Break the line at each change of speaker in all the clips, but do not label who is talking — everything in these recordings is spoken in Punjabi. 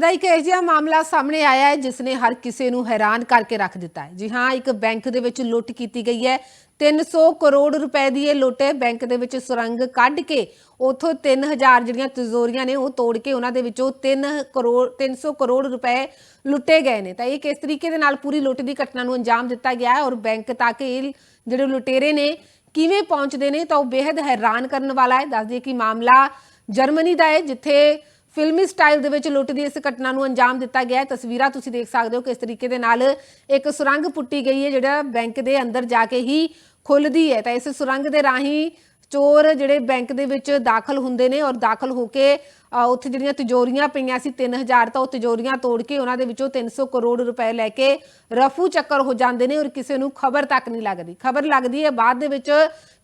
ਦਾ ਇੱਕ ਇਹੋ ਜਿਹਾ ਮਾਮਲਾ ਸਾਹਮਣੇ ਆਇਆ ਹੈ, ਜਿਸ ਨੇ ਹਰ ਕਿਸੇ ਨੂੰ ਹੈਰਾਨ ਕਰਕੇ ਰੱਖ ਦਿੱਤਾ ਹੈ। ਜੀ ਹਾਂ, ਇੱਕ ਬੈਂਕ ਦੇ ਵਿੱਚ ਲੁੱਟ ਕੀਤੀ ਗਈ ਹੈ। 300 ਕਰੋੜ ਰੁਪਏ ਦੀ ਇਹ ਲੁੱਟ ਹੈ। ਬੈਂਕ ਦੇ ਵਿੱਚ ਸੁਰੰਗ ਕੱਢ ਕੇ ਉਥੋਂ 3000 ਜਿਹੜੀਆਂ ਤਿਜੋਰੀਆਂ ਨੇ, ਉਹ ਤੋੜ ਕੇ ਉਹਨਾਂ ਦੇ ਵਿੱਚੋਂ 3 ਕਰੋੜ 300 ਕਰੋੜ ਰੁਪਏ ਲੁੱਟੇ ਗਏ ਨੇ। ਤਾਂ ਇਹ ਕਿਸ ਤਰੀਕੇ ਦੇ ਨਾਲ ਪੂਰੀ ਲੁੱਟ ਦੀ ਘਟਨਾ ਨੂੰ ਅੰਜਾਮ ਦਿੱਤਾ ਗਿਆ ਹੈ ਔਰ ਬੈਂਕ ਤੱਕ ਇਹ ਜਿਹੜੇ ਲੁਟੇਰੇ ਨੇ, ਕਿਵੇਂ ਪਹੁੰਚਦੇ ਨੇ ਤਾਂ ਉਹ ਬੇहद ਹੈਰਾਨ ਕਰਨ ਵਾਲਾ ਹੈ। ਦੱਸ ਦਈਏ ਕਿ ਮਾਮਲਾ ਜਰਮਨੀ ਦਾ ਹੈ, ਜਿੱਥੇ ਫਿਲਮੀ ਸਟਾਈਲ ਦੇ ਵਿੱਚ ਲੁੱਟ ਦੀ ਇਸ ਘਟਨਾ ਨੂੰ ਅੰਜਾਮ ਦਿੱਤਾ ਗਿਆ ਹੈ। ਤਸਵੀਰਾਂ ਤੁਸੀਂ ਦੇਖ ਸਕਦੇ ਹੋ ਕਿਸ ਤਰੀਕੇ ਦੇ ਨਾਲ ਇੱਕ ਸੁਰੰਗ ਪੁੱਟੀ ਗਈ ਹੈ, ਜਿਹੜਾ ਬੈਂਕ ਦੇ ਅੰਦਰ ਜਾ ਕੇ ਹੀ ਖੁੱਲਦੀ ਹੈ। ਤਾਂ ਇਸ ਸੁਰੰਗ ਦੇ ਰਾਹੀਂ ਚੋਰ ਜਿਹੜੇ ਬੈਂਕ ਦੇ ਵਿੱਚ ਦਾਖਲ ਹੁੰਦੇ ਨੇ ਔਰ ਦਾਖਲ ਹੋ ਕੇ ਉੱਥੇ ਜਿਹੜੀਆਂ ਤਿਜੋਰੀਆਂ ਪਈਆਂ ਸੀ 3000 ਤਾਂ ਉਹ ਤਿਜੋਰੀਆਂ ਤੋੜ ਕੇ ਉਹਨਾਂ ਦੇ ਵਿੱਚੋਂ 300 ਕਰੋੜ ਰੁਪਏ ਲੈ ਕੇ ਰਫੂ ਚੱਕਰ ਹੋ ਜਾਂਦੇ ਨੇ ਔਰ ਕਿਸੇ ਨੂੰ ਖਬਰ ਤੱਕ ਨਹੀਂ ਲੱਗਦੀ। ਖਬਰ ਲੱਗਦੀ ਹੈ ਬਾਅਦ ਦੇ ਵਿੱਚ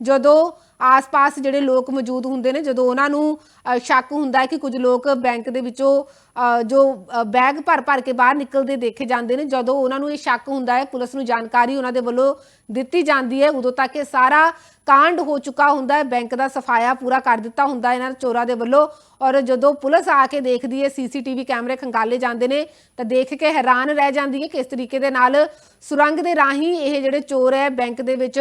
ਜਦੋਂ ਆਸ-ਪਾਸ ਜਿਹੜੇ ਲੋਕ ਮੌਜੂਦ ਹੁੰਦੇ ਨੇ, ਜਦੋਂ ਉਹਨਾਂ ਨੂੰ ਸ਼ੱਕ ਹੁੰਦਾ ਹੈ ਕਿ ਕੁਝ ਲੋਕ ਬੈਂਕ ਦੇ ਵਿੱਚੋਂ ਜੋ ਬੈਗ ਭਰ-ਭਰ ਕੇ ਬਾਹਰ ਨਿਕਲਦੇ ਦੇਖੇ ਜਾਂਦੇ ਨੇ, ਜਦੋਂ ਉਹਨਾਂ ਨੂੰ ਇਹ ਸ਼ੱਕ ਹੁੰਦਾ ਹੈ, ਪੁਲਿਸ ਨੂੰ ਜਾਣਕਾਰੀ ਉਹਨਾਂ ਦੇ ਵੱਲੋਂ ਦਿੱਤੀ ਜਾਂਦੀ ਹੈ, ਉਦੋਂ ਤੱਕ ਇਹ ਸਾਰਾ ਕਾਂਡ ਹੋ ਚੁੱਕਾ ਹੁੰਦਾ ਹੈ, ਬੈਂਕ ਦਾ ਸਫਾਇਆ ਪੂਰਾ ਕਰ ਦਿੱਤਾ ਹੁੰਦਾ ਇਹਨਾਂ ਚੋਰਾਂ ਦੇ ਵੱਲੋਂ ਔਰ ਜਦੋਂ ਪੁਲਿਸ ਆ ਕੇ ਦੇਖਦੀ ਹੈ, ਸੀਸੀਟੀਵੀ ਕੈਮਰੇ ਖੰਗਾਲੇ ਜਾਂਦੇ ਨੇ, ਤਾਂ ਦੇਖ ਕੇ ਹੈਰਾਨ ਰਹਿ ਜਾਂਦੀ ਹੈ ਕਿ ਇਸ ਤਰੀਕੇ ਦੇ ਨਾਲ ਸੁਰੰਗ ਦੇ ਰਾਹੀਂ ਇਹ ਜਿਹੜੇ ਚੋਰ ਹੈ, ਬੈਂਕ ਦੇ ਵਿੱਚ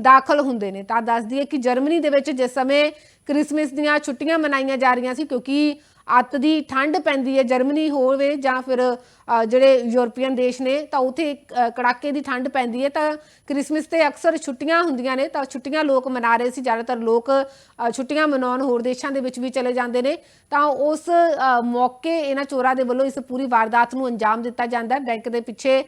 ਦਾਖਲ ਹੁੰਦੇ ਨੇ। ਤਾਂ ਦੱਸਦੀ ਹੈ ਕਿ ਜਰਮਨੀ ਦੇ ਵਿੱਚ ਜਿਸ ਸਮੇਂ ਕ੍ਰਿਸਮਸ ਦੀਆਂ ਛੁੱਟੀਆਂ ਮਨਾਈਆਂ ਜਾ ਰਹੀਆਂ ਸੀ ਕਿਉਂਕਿ ਅੱਤ ਦੀ ਠੰਡ ਪੈਂਦੀ ਹੈ, ਜਰਮਨੀ ਹੋਵੇ ਜਾਂ ਫਿਰ ਜਿਹੜੇ ਯੂਰਪੀਅਨ ਦੇਸ਼ ਨੇ, ਤਾਂ ਉਥੇ ਕੜਾਕੇ ਦੀ ਠੰਡ ਪੈਂਦੀ ਹੈ। ਤਾਂ ਕ੍ਰਿਸਮਸ ਤੇ ਅਕਸਰ ਛੁੱਟੀਆਂ ਹੁੰਦੀਆਂ ਨੇ, ਤਾਂ ਛੁੱਟੀਆਂ ਲੋਕ ਮਨਾ ਰਹੇ ਸੀ। ਜ਼ਿਆਦਾਤਰ ਲੋਕ ਛੁੱਟੀਆਂ ਮਨਾਉਣ ਹੋਰ ਦੇਸ਼ਾਂ ਦੇ ਵਿੱਚ ਵੀ ਚਲੇ ਜਾਂਦੇ ਨੇ। ਤਾਂ ਉਸ ਮੌਕੇ ਇਹਨਾਂ ਚੋਰਾਂ ਦੇ ਵੱਲੋਂ ਇਸ ਪੂਰੀ ਵਾਰਦਾਤ ਨੂੰ ਅੰਜਾਮ ਦਿੱਤਾ ਜਾਂਦਾ ਬੈਂਕ ਦੇ ਪਿੱਛੇ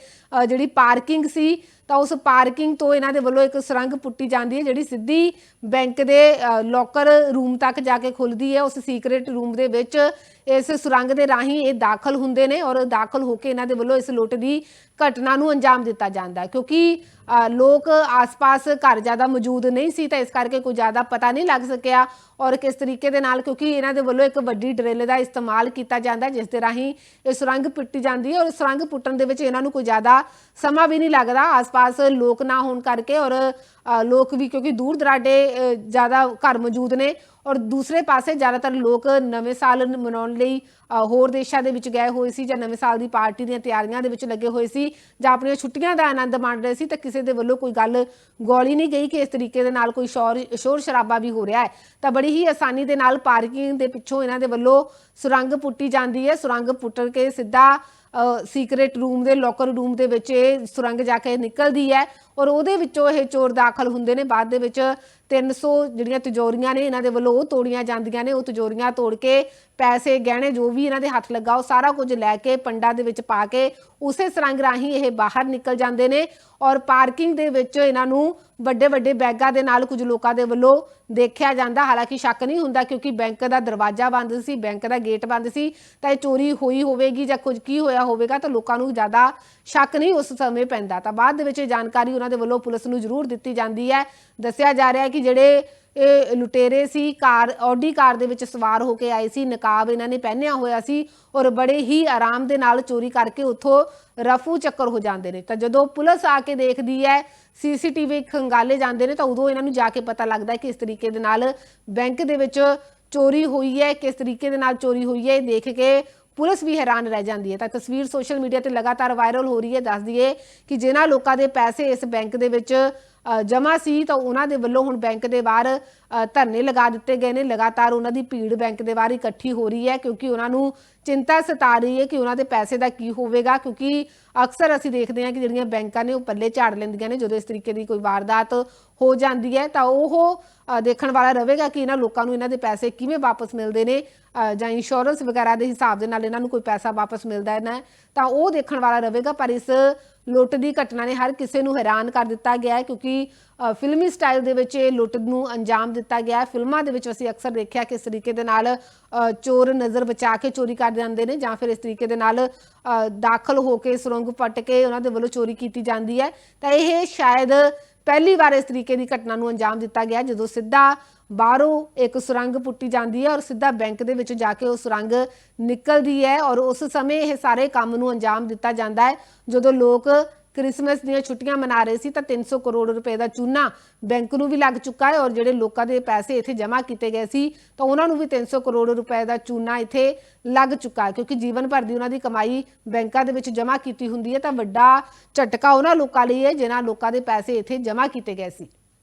ਜਿਹੜੀ ਪਾਰਕਿੰਗ ਸੀ, ਤਾਂ ਉਸ ਪਾਰਕਿੰਗ ਤੋਂ ਇਹਨਾਂ ਦੇ ਵੱਲੋਂ ਇੱਕ ਸੁਰੰਗ ਪੁੱਟੀ ਜਾਂਦੀ ਹੈ, ਜਿਹੜੀ ਸਿੱਧੀ ਬੈਂਕ ਦੇ ਲੋਕਰ ਰੂਮ ਤੱਕ ਜਾ ਕੇ ਖੁੱਲਦੀ ਹੈ। ਉਸ ਸੀਕ੍ਰੀਟ ਰੂਮ ਦੇ ਵਿੱਚ ਇਸ ਸੁਰੰਗ ਦੇ ਰਾਹੀਂ ਇਹ ਦਾਖਲ ਹੁੰਦੇ ਨੇ ਔਰ ਦਾਖਲ ਹੋ ਕੇ ਇਹਨਾਂ ਦੇ ਵੱਲੋਂ ਇਸ ਲੁੱਟ ਦੀ ਘਟਨਾ ਨੂੰ ਅੰਜਾਮ ਦਿੱਤਾ ਜਾਂਦਾ ਹੈ। ਕਿਉਂਕਿ ਲੋਕ ਆਸ-ਪਾਸ ਘਰ ਜ਼ਿਆਦਾ ਮੌਜੂਦ ਨਹੀਂ ਸੀ ਤਾਂ ਇਸ ਕਰਕੇ ਕੋਈ ਜ਼ਿਆਦਾ ਪਤਾ ਨਹੀਂ ਲੱਗ ਸਕਿਆ ਔਰ ਕਿਸ ਤਰੀਕੇ ਦੇ ਨਾਲ ਕਿਉਂਕਿ ਇਹਨਾਂ ਦੇ ਵੱਲੋਂ ਇੱਕ ਵੱਡੀ ਡਰਿਲ ਦਾ ਇਸਤੇਮਾਲ ਕੀਤਾ ਜਾਂਦਾ ਜਿਸ ਦੇ ਰਾਹੀਂ ਇਹ ਸੁਰੰਗ ਪੁੱਟੀ ਜਾਂਦੀ ਹੈ ਔਰ ਸੁਰੰਗ ਪੁੱਟਣ ਦੇ ਵਿੱਚ ਇਹਨਾਂ ਨੂੰ ਕੋਈ ਜ਼ਿਆਦਾ ਸਮਾਂ ਵੀ ਨਹੀਂ ਲੱਗਦਾ। ਆਸ-ਪਾਸ ਲੋਕ ਨਾ ਹੋਣ ਕਰਕੇ ਔਰ ਲੋਕ ਵੀ ਕਿਉਂਕਿ ਦੂਰ ਦਰਾਡੇ ਜ਼ਿਆਦਾ ਘਰ ਮੌਜੂਦ ਨੇ ਔਰ ਦੂਸਰੇ ਪਾਸੇ ਜ਼ਿਆਦਾਤਰ ਲੋਕ ਨਵੇਂ ਸਾਲ ਮਨਾਉਣ ਲਈ ਹੋਰ ਦੇਸ਼ਾਂ ਦੇ ਵਿੱਚ ਗਏ ਹੋਏ ਸੀ ਜਾਂ ਨਵੇਂ ਸਾਲ ਦੀ ਪਾਰਟੀ ਦੀਆਂ ਤਿਆਰੀਆਂ ਦੇ ਵਿੱਚ ਲੱਗੇ ਹੋਏ ਸੀ ਜਾਂ ਆਪਣੀਆਂ ਛੁੱਟੀਆਂ ਦਾ ਆਨੰਦ ਮਾਣ ਰਹੇ ਸੀ ਤਾਂ ਕਿਸੇ ਦੇ ਵੱਲੋਂ ਕੋਈ ਗੱਲ ਗੋਲੀ ਨਹੀਂ ਗਈ ਕਿ ਇਸ ਤਰੀਕੇ ਦੇ ਨਾਲ ਕੋਈ ਸ਼ੋਰ ਸ਼ੋਰ ਸ਼ਰਾਬਾ ਵੀ ਹੋ ਰਿਹਾ ਹੈ। ਤਾਂ ਬੜੀ ਹੀ ਆਸਾਨੀ ਦੇ ਨਾਲ ਪਾਰਕਿੰਗ ਦੇ ਪਿੱਛੋਂ ਇਹਨਾਂ ਦੇ ਵੱਲੋਂ ਸੁਰੰਗ ਪੁੱਟੀ ਜਾਂਦੀ ਹੈ। ਸੁਰੰਗ ਪੁੱਟ ਕੇ ਸਿੱਧਾ ਸੀਕ੍ਰੀਟ ਰੂਮ ਦੇ ਲੋਕਰ ਰੂਮ ਦੇ ਵਿੱਚ ਇਹ ਸੁਰੰਗ ਜਾ ਕੇ ਨਿਕਲਦੀ ਹੈ ਔਰ ਉਹਦੇ ਵਿੱਚੋਂ ਇਹ ਚੋਰ ਦਾਖਲ ਹੁੰਦੇ ਨੇ। ਬਾਅਦ ਦੇ ਵਿੱਚ 300 ਜਿਹੜੀਆਂ ਤਿਜੋਰੀਆਂ ਨੇ, ਇਹਨਾਂ ਦੇ ਵੱਲੋਂ ਉਹ ਤੋੜੀਆਂ ਜਾਂਦੀਆਂ ਨੇ। ਉਹ ਤਿਜੋਰੀਆਂ ਤੋੜ ਕੇ ਪੈਸੇ, ਗਹਿਣੇ ਜੋ ਵੀ ਇਹਨਾਂ ਦੇ ਹੱਥ ਲੱਗਾ, ਉਹ ਸਾਰਾ ਕੁਝ ਲੈ ਕੇ ਪੰਡਾ ਦੇ ਵਿੱਚ ਪਾ ਕੇ ਉਸੇ ਸੁਰੰਗ ਰਾਹੀਂ ਇਹ ਬਾਹਰ ਨਿਕਲ ਜਾਂਦੇ ਨੇ ਔਰ ਪਾਰਕਿੰਗ ਦੇ ਵਿੱਚ ਇਹਨਾਂ ਨੂੰ ਵੱਡੇ ਵੱਡੇ ਬੈਗਾਂ ਦੇ ਨਾਲ ਕੁਝ ਲੋਕਾਂ ਦੇ ਵੱਲੋਂ ਦੇਖਿਆ ਜਾਂਦਾ। ਹਾਲਾਂਕਿ ਸ਼ੱਕ ਨਹੀਂ ਹੁੰਦਾ ਕਿਉਂਕਿ ਬੈਂਕ ਦਾ ਦਰਵਾਜ਼ਾ ਬੰਦ ਸੀ, ਬੈਂਕ ਦਾ ਗੇਟ ਬੰਦ ਸੀ, ਤਾਂ ਇਹ ਚੋਰੀ ਹੋਈ ਹੋਵੇਗੀ ਜਾਂ ਕੁਝ ਕੀ ਹੋਇਆ ਹੋਵੇਗਾ ਤਾਂ ਲੋਕਾਂ ਨੂੰ ਜ਼ਿਆਦਾ ਸ਼ੱਕ ਨਹੀਂ ਉਸ ਸਮੇਂ ਪੈਂਦਾ। ਤਾਂ ਬਾਅਦ ਦੇ ਵਿੱਚ ਇਹ ਜਾਣਕਾਰੀ ਉਹਨਾਂ ਦੇ ਵੱਲੋਂ ਪੁਲਿਸ ਨੂੰ ਜ਼ਰੂਰ ਦਿੱਤੀ ਜਾਂਦੀ ਹੈ। ਦੱਸਿਆ ਜਾ ਰਿਹਾ ਹੈ ਕਿ ਜਿਹੜੇ ਇਹ ਲੁਟੇਰੇ ਸੀ, ਕਾਰ, ਆਡੀ ਕਾਰ ਦੇ ਵਿੱਚ ਸਵਾਰ ਹੋ ਕੇ ਆਏ ਸੀ, ਨਕਾਬ ਇਹਨਾਂ ਨੇ ਪਹਿਨਿਆ ਹੋਇਆ ਸੀ ਔਰ ਬੜੇ ਹੀ ਆਰਾਮ ਦੇ ਨਾਲ ਚੋਰੀ ਕਰਕੇ ਉੱਥੋਂ ਰਫੂ ਚੱਕਰ ਹੋ ਜਾਂਦੇ ਨੇ। ਤਾਂ ਜਦੋਂ ਪੁਲਿਸ ਆ ਕੇ ਦੇਖਦੀ ਹੈ, ਸੀਸੀਟੀਵੀ ਖੰਗਾਲੇ ਜਾਂਦੇ ਨੇ, ਤਾਂ ਉਦੋਂ ਇਹਨਾਂ ਨੂੰ ਜਾ ਕੇ ਪਤਾ ਲੱਗਦਾ ਹੈ ਕਿ ਇਸ ਤਰੀਕੇ ਦੇ ਨਾਲ ਬੈਂਕ ਦੇ ਵਿੱਚ ਚੋਰੀ ਹੋਈ ਹੈ, ਕਿਸ ਤਰੀਕੇ ਦੇ ਨਾਲ ਚੋਰੀ ਹੋਈ ਹੈ, ਇਹ ਦੇਖ ਕੇ ਪੁਲਿਸ ਵੀ ਹੈਰਾਨ ਰਹਿ ਜਾਂਦੀ ਹੈ। ਤਾਂ ਤਸਵੀਰ ਸੋਸ਼ਲ ਮੀਡੀਆ ਤੇ ਲਗਾਤਾਰ ਵਾਇਰਲ ਹੋ ਰਹੀ ਹੈ। ਦੱਸ ਦਈਏ ਕਿ ਜਿਨ੍ਹਾਂ ਲੋਕਾਂ ਦੇ ਪੈਸੇ ਇਸ ਬੈਂਕ ਦੇ ਵਿੱਚ ਜਮ੍ਹਾਂ ਸੀ ਤਾਂ ਉਹਨਾਂ ਦੇ ਵੱਲੋਂ ਹੁਣ ਬੈਂਕ ਦੇ ਬਾਹਰ ਧਰਨੇ ਲਗਾ ਦਿੱਤੇ ਗਏ ਨੇ। ਲਗਾਤਾਰ ਉਹਨਾਂ ਦੀ ਭੀੜ ਬੈਂਕ ਦੇ ਬਾਹਰ ਇਕੱਠੀ ਹੋ ਰਹੀ ਹੈ ਕਿਉਂਕਿ ਉਹਨਾਂ ਨੂੰ ਚਿੰਤਾ ਸਤਾ ਰਹੀ ਹੈ ਕਿ ਉਹਨਾਂ ਦੇ ਪੈਸੇ ਦਾ ਕੀ ਹੋਵੇਗਾ ਕਿਉਂਕਿ ਅਕਸਰ ਅਸੀਂ ਦੇਖਦੇ ਹਾਂ ਕਿ ਜਿਹੜੀਆਂ ਬੈਂਕਾਂ ਨੇ ਉਹ ਪੱਲੇ ਝਾੜ ਲੈਂਦੀਆਂ ਨੇ ਜਦੋਂ ਇਸ ਤਰੀਕੇ ਦੀ ਕੋਈ ਵਾਰਦਾਤ ਹੋ ਜਾਂਦੀ ਹੈ। ਤਾਂ ਉਹ ਦੇਖਣ ਵਾਲਾ ਰਹੇਗਾ ਕਿ ਇਹਨਾਂ ਲੋਕਾਂ ਨੂੰ ਇਹਨਾਂ ਦੇ ਪੈਸੇ ਕਿਵੇਂ ਵਾਪਸ ਮਿਲਦੇ ਨੇ ਜਾਂ ਇੰਸ਼ੋਰੈਂਸ ਵਗੈਰਾ ਦੇ ਹਿਸਾਬ ਦੇ ਨਾਲ ਇਹਨਾਂ ਨੂੰ ਕੋਈ ਪੈਸਾ ਵਾਪਸ ਮਿਲਦਾ ਹੈ ਨਾ। ਤਾਂ ਉਹ ਦੇਖਣ ਵਾਲਾ ਰਹੇਗਾ ਪਰ ਇਸ ਲੁੱਟ ਦੀ ਘਟਨਾ ਨੇ ਹਰ ਕਿਸੇ ਨੂੰ ਹੈਰਾਨ ਕਰ ਦਿੱਤਾ ਗਿਆ ਹੈ ਕਿਉਂਕਿ ਫਿਲਮੀ ਸਟਾਈਲ ਦੇ ਵਿੱਚ ਇਹ ਲੁੱਟ ਨੂੰ ਅੰਜਾਮ ਦਿੱਤਾ ਗਿਆ ਹੈ। ਫਿਲਮਾਂ ਦੇ ਵਿੱਚ ਅਸੀਂ ਅਕਸਰ ਦੇਖਿਆ ਕਿ ਇਸ ਤਰੀਕੇ ਦੇ ਨਾਲ ਅ, ਚੋਰ ਨਜ਼ਰ ਬਚਾ ਕੇ ਚੋਰੀ ਕਰ ਜਾਂਦੇ ਨੇ ਜਾਂ ਫਿਰ ਇਸ ਤਰੀਕੇ ਦੇ ਨਾਲ ਅ, ਦਾਖਲ ਹੋ ਕੇ ਸੁਰੰਗ ਪੱਟ ਕੇ ਉਹਨਾਂ ਦੇ ਵੱਲੋਂ ਚੋਰੀ ਕੀਤੀ ਜਾਂਦੀ ਹੈ। ਤਾਂ ਇਹ ਸ਼ਾਇਦ ਪਹਿਲੀ ਵਾਰ ਇਸ ਤਰੀਕੇ ਦੀ ਘਟਨਾ ਨੂੰ ਅੰਜਾਮ ਦਿੱਤਾ ਗਿਆ ਜਦੋਂ ਸਿੱਧਾ ਬਾਹਰੋਂ ਇੱਕ ਸੁਰੰਗ ਪੁੱਟੀ ਜਾਂਦੀ ਹੈ ਔਰ ਸਿੱਧਾ ਬੈਂਕ ਦੇ ਵਿੱਚ ਜਾ ਕੇ ਉਹ ਸੁਰੰਗ ਨਿਕਲਦੀ ਹੈ ਔਰ ਉਸ ਸਮੇਂ ਇਹ ਸਾਰੇ ਕੰਮ ਨੂੰ ਅੰਜਾਮ ਦਿੱਤਾ ਜਾਂਦਾ ਹੈ ਜਦੋਂ ਲੋਕ ਕ੍ਰਿਸਮਸ ਦੀਆਂ ਛੁੱਟੀਆਂ ਮਨਾ ਰਹੇ ਸੀ ਤਾਂ 300 ਕਰੋੜ ਰੁਪਏ ਦਾ ਚੂਨਾ ਬੈਂਕ ਨੂੰ ਵੀ ਲੱਗ ਚੁੱਕਾ ਹੈ ਔਰ ਜਿਹੜੇ ਲੋਕਾਂ ਦੇ ਪੈਸੇ ਇੱਥੇ ਜਮ੍ਹਾਂ ਕੀਤੇ ਗਏ ਸੀ, ਤਾਂ ਉਹਨਾਂ ਨੂੰ ਵੀ 300 ਕਰੋੜ ਰੁਪਏ ਦਾ ਚੂਨਾ ਇੱਥੇ ਲੱਗ ਚੁੱਕਾ ਹੈ ਕਿਉਂਕਿ ਜੀਵਨ ਭਰ ਦੀ ਉਹਨਾਂ ਦੀ ਕਮਾਈ ਬੈਂਕਾਂ ਦੇ ਵਿੱਚ ਜਮ੍ਹਾਂ ਕੀਤੀ ਹੁੰਦੀ ਹੈ ਤਾਂ ਵੱਡਾ ਝਟਕਾ ਉਹਨਾਂ ਲੋਕਾਂ ਲਈ ਹੈ, ਜਿਨ੍ਹਾਂ ਲੋਕਾਂ ਦੇ ਪੈਸੇ ਇੱਥੇ ਜਮ੍ਹਾਂ ਕੀਤੇ ਗਏ ਸੀ।